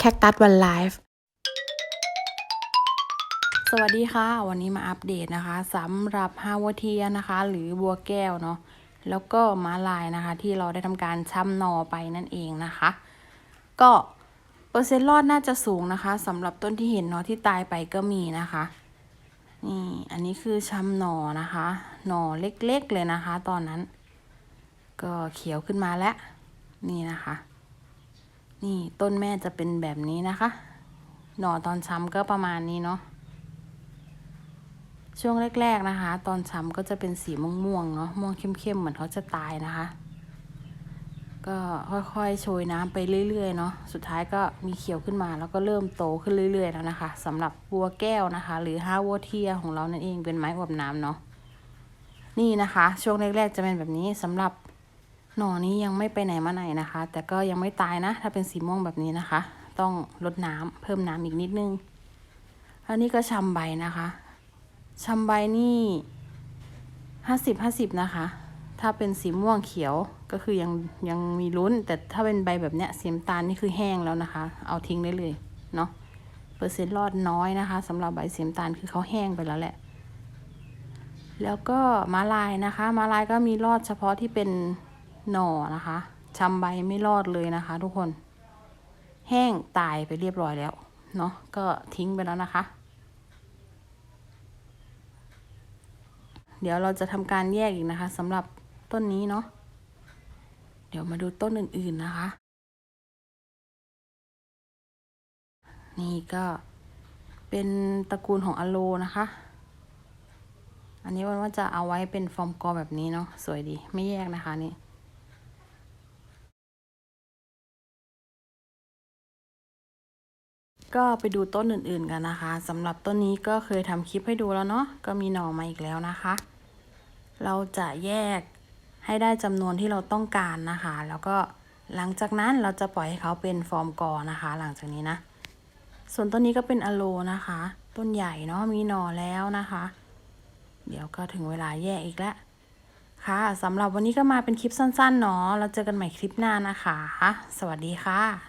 แคคตัสวันไลฟ์สวัสดีค่ะ วันนี้มาอัปเดตนะคะสำหรับฮาวเทียนะคะ หรือบัวแก้วเนาะแล้วก็ม้าลายนะคะ ที่เราได้ทำการช้ำนอไปนั่นเองนะคะ ก็เปอร์เซ็นต์รอดน่าจะสูงนะคะสำหรับต้นที่เห็นเนาะที่ตายไปก็มีนะคะนี่อันนี้คือช้ำหนอนะคะหนอเล็กๆเลยนะคะ ตอนนั้น ก็เขียวขึ้นมาแล้ว นี่นะคะ นี่ต้นแม่จะเป็นแบบนี้นะคะ หน่อตอนช้ำก็ประมาณนี้เนาะ ช่วงแรก ๆนะคะ ตอนช้ำก็จะเป็นสีม่วงๆเนาะ ม่วงเข้มๆเหมือนเขาจะตายนะคะ ก็ค่อยๆโชยน้ำไปเรื่อยๆเนาะ สุดท้ายก็มีเขียวขึ้นมา แล้วก็เริ่มโตขึ้นเรื่อยๆแล้วนะคะสำหรับบัวแก้วนะคะ หรือฮาวัวเทียของเรานั่นเองเป็นไม้อวบน้ำเนาะ นี่นะคะ ช่วงแรกๆจะเป็นแบบนี้สำหรับ หน่อนี้ยังไม่ไปไหนมาไหนนะคะ แต่ก็ยังไม่ตายนะ ถ้าเป็นสีม่วงแบบนี้นะคะ ต้องลดน้ำเพิ่มน้ำอีกนิดนึง อันนี้ก็ชำใบนะคะชำใบนี่ห้าสิบห้าสิบนะคะ ถ้าเป็นสีม่วงเขียวก็คือยังยังมีลุ้น แต่ถ้าเป็นใบแบบเนี้ยสีน้ำตาลนี่คือแห้งแล้วนะคะ เอาทิ้งได้เลยเนาะเปอร์เซ็นต์รอดน้อยนะคะสำหรับใบสีน้ำตาลคือเขาแห้งไปแล้วแหละ แล้วก็มาลายนะคะ มาลายก็มีรอดเฉพาะที่เป็น หน่อนะคะชำใบไม่รอดเลยนะคะ ทุกคน แห้งตายไปเรียบร้อยแล้ว เนาะก็ทิ้งไปแล้วนะคะ เดี๋ยวเราจะทำการแยกอีกนะคะสำหรับต้นนี้เนาะเดี๋ยวมาดูต้นอื่นๆนะคะ นี่ก็เป็นตระกูลของอะโลนะคะ อันนี้วันว่าจะเอาไว้เป็นฟอร์มกอแบบนี้เนาะสวยดีไม่แยกนะคะนี่ ก็ไปดูต้นอื่นๆกันนะคะสำหรับต้นนี้ก็เคยทำคลิปให้ดูแล้วเนาะก็มีหน่อมาอีกแล้วนะคะ เราจะแยกให้ได้จำนวนที่เราต้องการนะคะ แล้วก็หลังจากนั้นเราจะปล่อยให้เขาเป็นฟอร์มกอนะคะ หลังจากนี้นะ ส่วนต้นนี้ก็เป็นอะโลนะคะ ต้นใหญ่เนาะมีหน่อแล้วนะคะ เดี๋ยวก็ถึงเวลาแยกอีกแล้วค่ะสำหรับวันนี้ก็มาเป็นคลิปสั้นๆเนาะเราเจอกันใหม่คลิปหน้านะคะ สวัสดีค่ะ